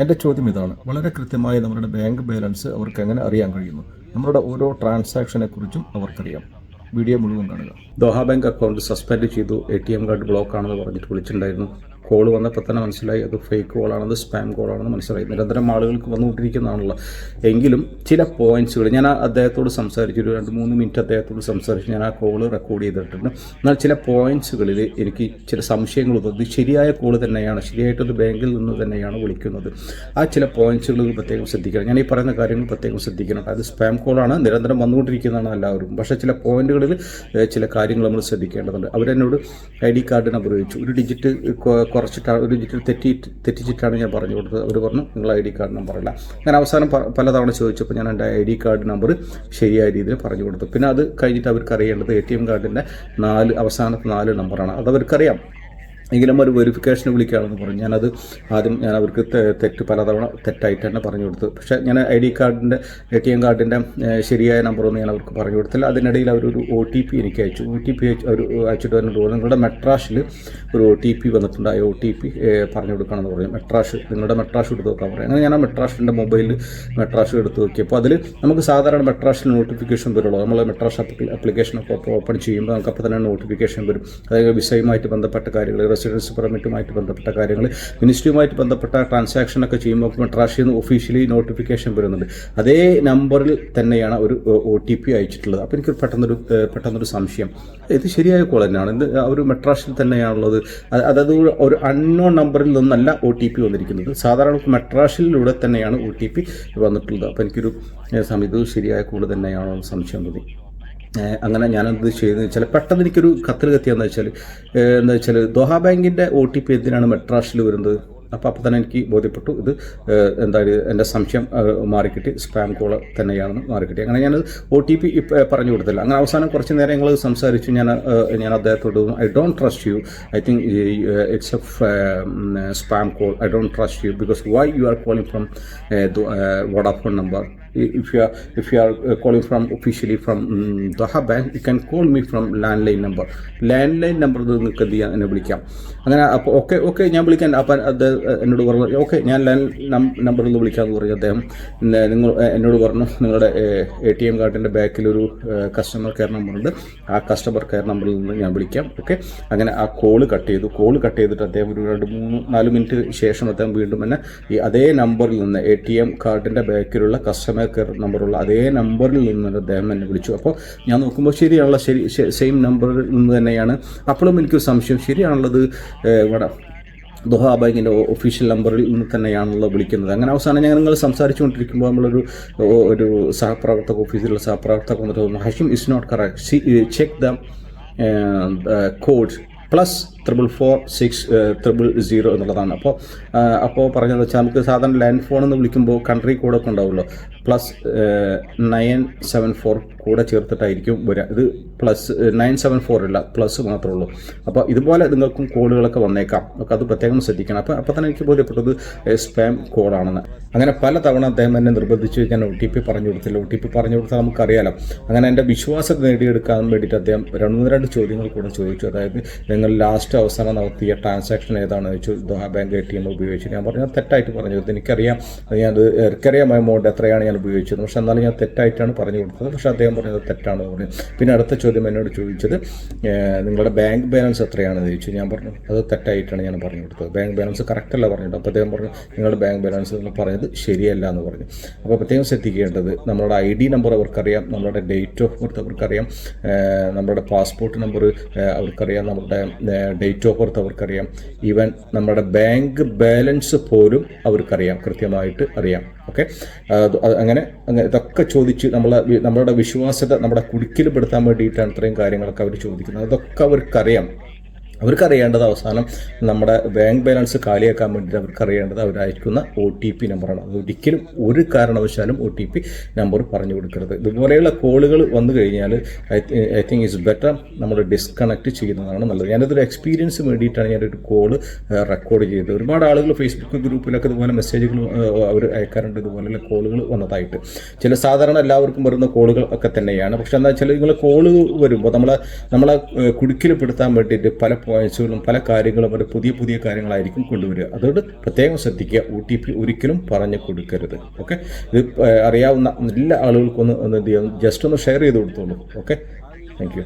എന്റെ ചോദ്യം ഇതാണ്. വളരെ കൃത്യമായി നമ്മുടെ ബാങ്ക് ബാലൻസ് അവർക്ക് എങ്ങനെ അറിയാൻ കഴിയുന്നു? നമ്മുടെ ഓരോ ട്രാൻസാക്ഷനെ കുറിച്ചും അവർക്കറിയാം. വീഡിയോ മുഴുവൻ കാണുക. ദോഹ ബാങ്ക് അക്കൗണ്ട് സസ്പെൻഡ് ചെയ്തു. A T M card block ആണെന്ന് പറഞ്ഞിട്ട് വിളിച്ചിട്ടുണ്ടായിരുന്നു. കോൾ വന്നപ്പോൾ തന്നെ മനസ്സിലായി അത് ഫേക്ക് കോളാണെന്ന് സ്പാം കോളാണെന്ന് മനസ്സിലായി. നിരന്തരം ആളുകൾക്ക് വന്നുകൊണ്ടിരിക്കുന്നതാണല്ലോ. എങ്കിലും ചില പോയിന്റ്സുകൾ ഞാൻ അദ്ദേഹത്തോട് സംസാരിച്ചു ഒരു രണ്ട് മൂന്ന് മിനിറ്റ് അദ്ദേഹത്തോട് സംസാരിച്ച് ഞാൻ ആ കോൾ റെക്കോർഡ് ചെയ്തിട്ടുണ്ട്. എന്നാൽ ചില പോയിന്റ്സുകളിൽ എനിക്ക് ചില സംശയങ്ങൾ തോന്നി ശരിയായ കോൾ തന്നെയാണ് ശരിയായിട്ടൊരു ബാങ്കിൽ നിന്ന് തന്നെയാണ് വിളിക്കുന്നത്. ആ ചില പോയിന്റ്സുകൾ പ്രത്യേകം ശ്രദ്ധിക്കണം. ഞാൻ ഈ പറയുന്ന കാര്യങ്ങൾ പ്രത്യേകം ശ്രദ്ധിക്കണം അത് സ്പാം കോളാണ് നിരന്തരം വന്നുകൊണ്ടിരിക്കുന്നതാണ് എല്ലാവരും. പക്ഷേ ചില പോയിന്റുകളിൽ ചില കാര്യങ്ങൾ നമ്മൾ ശ്രദ്ധിക്കേണ്ടതുണ്ട്. അവരെന്നോട് ഐ ഡി കാർഡ് നമ്പർ ചോദിച്ചു. ഒരു ഡിജിറ്റ് കുറച്ചിട്ടാണ് ഒരു ഡിജിറ്റൽ തെറ്റി തെറ്റിച്ചിട്ടാണ് ഞാൻ പറഞ്ഞു കൊടുത്തത്. അവർ പറഞ്ഞു നിങ്ങൾ ഐ ഡി കാർഡ് നമ്പർ അല്ല ഞാൻ അവസാനം പലതവണ ചോദിച്ചപ്പോൾ ഞാൻ എന്റെ ഐ ഡി കാർഡ് നമ്പർ ശരിയായ രീതിയിൽ പറഞ്ഞു കൊടുത്തു. പിന്നെ അത് കഴിഞ്ഞിട്ട് അവർക്ക് അറിയേണ്ടത് എ ടി എം കാർഡിന്റെ നാല് അവസാനത്തെ നാല് നമ്പറാണ്. അത് അവർക്കറിയാം. എങ്കിലും ഒരു വെരിഫിക്കേഷന് വിളിക്കുകയാണെന്ന് പറഞ്ഞു. ഞാനത് ആദ്യം ഞാൻ അവർക്ക് തെറ്റ് പലതവണ തെറ്റായിട്ട് തന്നെ പറഞ്ഞു കൊടുത്തു. പക്ഷേ ഞാൻ ഐ ഡി കാർഡിന്റെ എ ടി എം കാർഡിന്റെ ശരിയായ നമ്പറൊന്നും ഞാൻ അവർക്ക് പറഞ്ഞു കൊടുത്തില്ല. അതിനിടയിൽ അവരൊരു ഒ ടി പി എനിക്ക് അയച്ചു. ഒ ടി പി അവർ അയച്ചിട്ട് തന്നെ പറഞ്ഞു നിങ്ങളുടെ മെട്രാഷിൽ ഒരു ഒ ടി പി വന്നിട്ടുണ്ട്. ആ ഒ ടി പി പറഞ്ഞു കൊടുക്കണമെന്ന് പറഞ്ഞു. മെട്രാഷ് നിങ്ങളുടെ മെട്രാഷ് എടുത്ത് നോക്കാൻ പറയും. അങ്ങനെ ഞാൻ ആ മെട്രാഷിന്റെ മൊബൈലിൽ മെട്രാഷ് എടുത്ത് നോക്കിയപ്പോൾ അതിൽ നമുക്ക് സാധാരണ മെട്രാഷിൽ നോട്ടിഫിക്കേഷൻ വരുള്ളൂ. നമ്മൾ മെട്രാഷ് അപ്ലിക്കേഷൻ ഒക്കെ ഓപ്പൺ ചെയ്യുമ്പോൾ നമുക്ക് അപ്പോൾ തന്നെ നോട്ടിഫിക്കേഷൻ വരും. അതായത് വിസയുമായിട്ട് ബന്ധപ്പെട്ട കാര്യങ്ങൾ റെസിഡൻസ് പെർമിറ്റുമായിട്ട് ബന്ധപ്പെട്ട കാര്യങ്ങൾ മിനിസ്ട്രിയുമായിട്ട് ബന്ധപ്പെട്ട ട്രാൻസാക്ഷൻ ഒക്കെ ചെയ്യുമ്പോൾ മെട്രാഷിൽ നിന്ന് ഒഫീഷ്യലി നോട്ടിഫിക്കേഷൻ വരുന്നുണ്ട്. അതേ നമ്പറിൽ തന്നെയാണ് ഒരു ഒ ടി പി അയച്ചിട്ടുള്ളത്. അപ്പോൾ എനിക്ക് പെട്ടെന്നൊരു പെട്ടെന്നൊരു സംശയം. ഇത് ശരിയായ കോൾ തന്നെയാണ്. ഇത് ആ ഒരു മെട്രാഷിൽ തന്നെയാണുള്ളത്. അത് അതായത് ഒരു- അൺനോൺ നമ്പറിൽ നിന്നല്ല ഒ ടി പി വന്നിരിക്കുന്നത്. സാധാരണ മെട്രാഷിലൂടെ തന്നെയാണ് ഒ ടി പി വന്നിട്ടുള്ളത്. അപ്പോൾ എനിക്കൊരു സമയത്ത് ശരിയായ കോൾ തന്നെയാണോ സംശയം തോന്നി. അങ്ങനെ ഞാനത് ചെയ്തെന്ന് വെച്ചാൽ പെട്ടെന്ന് എനിക്കൊരു കത്തിൽ കത്തിയെന്ന് വെച്ചാൽ എന്താ വെച്ചാൽ ദോഹ ബാങ്കിന്റെ ഒ ടി പി എന്തിനാണ് മെട്രാഷിൽ വരുന്നത്? അപ്പോൾ അപ്പോൾ തന്നെ എനിക്ക് ബോധ്യപ്പെട്ടു. ഇത് എന്താ എന്റെ സംശയം മാറിക്കിട്ടി. സ്പാം കോൾ തന്നെയാണെന്ന് മാറിക്കിട്ടി. അങ്ങനെ ഞാൻ ഒ ടി പി പറഞ്ഞു കൊടുത്തില്ല. അങ്ങനെ അവസാനം കുറച്ച് നേരം ഞങ്ങൾ സംസാരിച്ചു. ഞാൻ ഞാൻ അദ്ദേഹത്തോട് I don't trust you. I think it's a spam call. I don't trust you because why you are calling from Vodafone number. If you are if you are uh, calling from officially from um, Doha Bank, you can call me from landline number. Landline number നിങ്ങൾക്ക് എന്ത് ചെയ്യാം? എന്നെ വിളിക്കാം. അങ്ങനെ അപ്പോൾ okay okay ഞാൻ വിളിക്കാൻ അപ്പം അത് എന്നോട് പറഞ്ഞു ഓക്കെ ഞാൻ ലാൻഡ് നമ്പറിൽ നിന്ന് വിളിക്കാമെന്ന് പറഞ്ഞു അദ്ദേഹം. നിങ്ങൾ എന്നോട് പറഞ്ഞു നിങ്ങളുടെ എ ടി എം കാർഡിന്റെ ബാക്കിലൊരു കസ്റ്റമർ കെയർ നമ്പറുണ്ട് ആ കസ്റ്റമർ കെയർ നമ്പറിൽ നിന്ന് ഞാൻ വിളിക്കാം ഓക്കെ അങ്ങനെ ആ കോൾ കട്ട് ചെയ്തു. കോൾ കട്ട് ചെയ്തിട്ട് അദ്ദേഹം ഒരു രണ്ട് മൂന്ന് നാല് മിനിറ്റ് ശേഷം അദ്ദേഹം വീണ്ടും തന്നെ ഈ അതേ നമ്പറിൽ നിന്ന് എ ടി എം കാർഡിന്റെ ബാക്കിലുള്ള കസ്റ്റമർ കെയർ നമ്പറുള്ള അതേ നമ്പറിൽ നിന്ന് അദ്ദേഹം എന്നെ വിളിച്ചു. അപ്പോൾ ഞാൻ നോക്കുമ്പോൾ ശരിയാണല്ലോ ശരി സെയിം നമ്പറിൽ നിന്ന് തന്നെയാണ്. അപ്പോഴും എനിക്ക് സംശയം ശരിയാണുള്ളത് ഇവിടെ ദോഹ ബാങ്കിന്റെ ഒഫീഷ്യൽ നമ്പറിൽ നിന്ന് തന്നെയാണല്ലോ വിളിക്കുന്നത്. അങ്ങനെ അവസാനം ഞങ്ങൾ നിങ്ങൾ സംസാരിച്ചുകൊണ്ടിരിക്കുമ്പോൾ നമ്മളൊരു ഒരു സഹപ്രവർത്തക ഓഫീസിലുള്ള സഹപ്രവർത്തക വന്നിട്ട് Hashim is not correct check the code plus triple four six triple zero എന്നുള്ളതാണ്. അപ്പോൾ അപ്പോൾ പറഞ്ഞത് വെച്ചാൽ നമുക്ക് സാധാരണ ലാൻഡ് ഫോൺ എന്ന് വിളിക്കുമ്പോൾ കൺട്രി കോഡൊക്കെ ഉണ്ടാവുമല്ലോ. പ്ലസ് നയൻ സെവൻ ഫോർ കൂടെ ചേർത്തിട്ടായിരിക്കും വരിക ഇത് പ്ലസ് നയൻ സെവൻ ഫോർ ഇല്ല പ്ലസ് മാത്രമേ ഉള്ളൂ. അപ്പോൾ ഇതുപോലെ നിങ്ങൾക്കും കോളുകളൊക്കെ വന്നേക്കാം. അപ്പോൾ അത് പ്രത്യേകം ശ്രദ്ധിക്കണം. അപ്പോൾ അപ്പോൾ തന്നെ എനിക്ക് ബോധ്യപ്പെട്ടത് സ്പാം കോഡാണെന്ന് അങ്ങനെ പല തവണ അദ്ദേഹം എന്നെ നിർബന്ധിച്ച് ഞാൻ ഒ ടി പി പറഞ്ഞു കൊടുത്തില്ല. ഒ ടി പി പറഞ്ഞു കൊടുത്താൽ നമുക്കറിയാലോ. അങ്ങനെ എന്റെ വിശ്വാസം നേടിയെടുക്കാൻ വേണ്ടിയിട്ട് അദ്ദേഹം രണ്ട് മൂന്ന് രണ്ട് ചോദ്യങ്ങൾ കൂടെ ചോദിച്ചു. അതായത് നിങ്ങൾ ലാസ്റ്റ് അവസാനം നടത്തിയ ട്രാൻസാക്ഷൻ ഏതാണെന്ന് ചോദിച്ചു Doha bank A T M ഉപയോഗിച്ചു. ഞാൻ പറഞ്ഞു "ഞാൻ തെറ്റായിട്ട് പറഞ്ഞു കൊടുത്തു എനിക്കറിയാം ഞാനത് എനിക്കറിയാം എമൗണ്ട് എത്രയാണ് ഞാൻ ഉപയോഗിച്ചത്. പക്ഷെ എന്നാലും ഞാൻ തെറ്റായിട്ടാണ് പറഞ്ഞു കൊടുത്തത്. പക്ഷെ അദ്ദേഹം പറഞ്ഞത് തെറ്റാണെന്ന് പറഞ്ഞു. പിന്നെ അടുത്ത ചോദ്യം എന്നോട് ചോദിച്ചത് നിങ്ങളുടെ ബാങ്ക് ബാലൻസ് എത്രയാണെന്ന് ചോദിച്ചു. ഞാൻ പറഞ്ഞു അത് തെറ്റായിട്ടാണ് ഞാൻ പറഞ്ഞു കൊടുത്തത്. ബാങ്ക് ബാലൻസ് കറക്റ്റ് അല്ല പറഞ്ഞിട്ട്. അപ്പോൾ അദ്ദേഹം പറഞ്ഞു നിങ്ങളുടെ ബാങ്ക് ബാലൻസ് നിങ്ങൾ പറഞ്ഞത് ശരിയല്ല എന്ന് പറഞ്ഞു. അപ്പോൾ പ്രത്യേകം ശ്രദ്ധിക്കേണ്ടത് നമ്മുടെ ഐ ഡി നമ്പർ അവർക്കറിയാം നമ്മുടെ ഡേറ്റ് ഓഫ് ബർത്ത് അവർക്കറിയാം നമ്മളുടെ പാസ്പോർട്ട് നമ്പർ അവർക്കറിയാം നമ്മുടെ ഡേറ്റ് ഓഫ് ബർത്ത് അവർക്കറിയാം. ഈവൻ നമ്മുടെ ബാങ്ക് ബാലൻസ് പോലും അവർക്കറിയാം. കൃത്യമായിട്ട് അറിയാം. ഓക്കെ? അങ്ങനെ അങ്ങനെ ഇതൊക്കെ ചോദിച്ച് നമ്മളെ നമ്മളുടെ വിശ്വാസ്യത നമ്മുടെ കുടുക്കിൽപ്പെടുത്താൻ വേണ്ടിയിട്ടാണ് ഇത്രയും കാര്യങ്ങളൊക്കെ അവർ ചോദിക്കുന്നത്. അതൊക്കെ അവർക്കറിയാം. അവർക്കറിയേണ്ടത് അവസാനം നമ്മുടെ ബാങ്ക് ബാലൻസ് കാലിയാക്കാൻ വേണ്ടിയിട്ട് അവർക്കറിയേണ്ടത് അവരയക്കുന്ന ഒ ടി പി നമ്പറാണ് അത് ഒരിക്കലും ഒരു കാരണവശാലും ഒ ടി പി നമ്പർ പറഞ്ഞു കൊടുക്കരുത്. ഇതുപോലെയുള്ള കോളുകൾ വന്നു കഴിഞ്ഞാൽ I I think it's better നമ്മൾ ഡിസ്കണക്ട് ചെയ്യുന്നതാണ് നല്ലത്. ഞാനിതൊരു എക്സ്പീരിയൻസ് വേണ്ടിയിട്ടാണ് ഞാനൊരു കോൾ റെക്കോർഡ് ചെയ്തത്. ഒരുപാട് ആളുകൾ ഫേസ്ബുക്ക് ഗ്രൂപ്പിലൊക്കെ ഇതുപോലെ മെസ്സേജുകൾ അവർ അയക്കാറുണ്ട് ഇതുപോലെയുള്ള കോളുകൾ വന്നതായിട്ട്. ചില സാധാരണ എല്ലാവർക്കും വരുന്ന കോളുകൾ ഒക്കെ തന്നെയാണ്. പക്ഷെ എന്താ വെച്ചാൽ നിങ്ങൾ കോൾ വരുമ്പോൾ നമ്മളെ നമ്മളെ കുടുക്കിൽ പെടുത്താൻ വേണ്ടിയിട്ട് പല പോയിന്റ്സുകളും പല കാര്യങ്ങളും അവർ പുതിയ പുതിയ കാര്യങ്ങളായിരിക്കും കൊണ്ടുവരിക. അതുകൊണ്ട് പ്രത്യേകം ശ്രദ്ധിക്കുക. ഒ ടി പി ഒരിക്കലും പറഞ്ഞു കൊടുക്കരുത്. ഓക്കെ ഇത് അറിയാവുന്ന എല്ലാ ആളുകൾക്കൊന്ന് ഒന്ന് എന്ത് ചെയ്യാം ജസ്റ്റ് ഒന്ന് ഷെയർ ചെയ്ത് കൊടുത്തോളൂ. Okay thank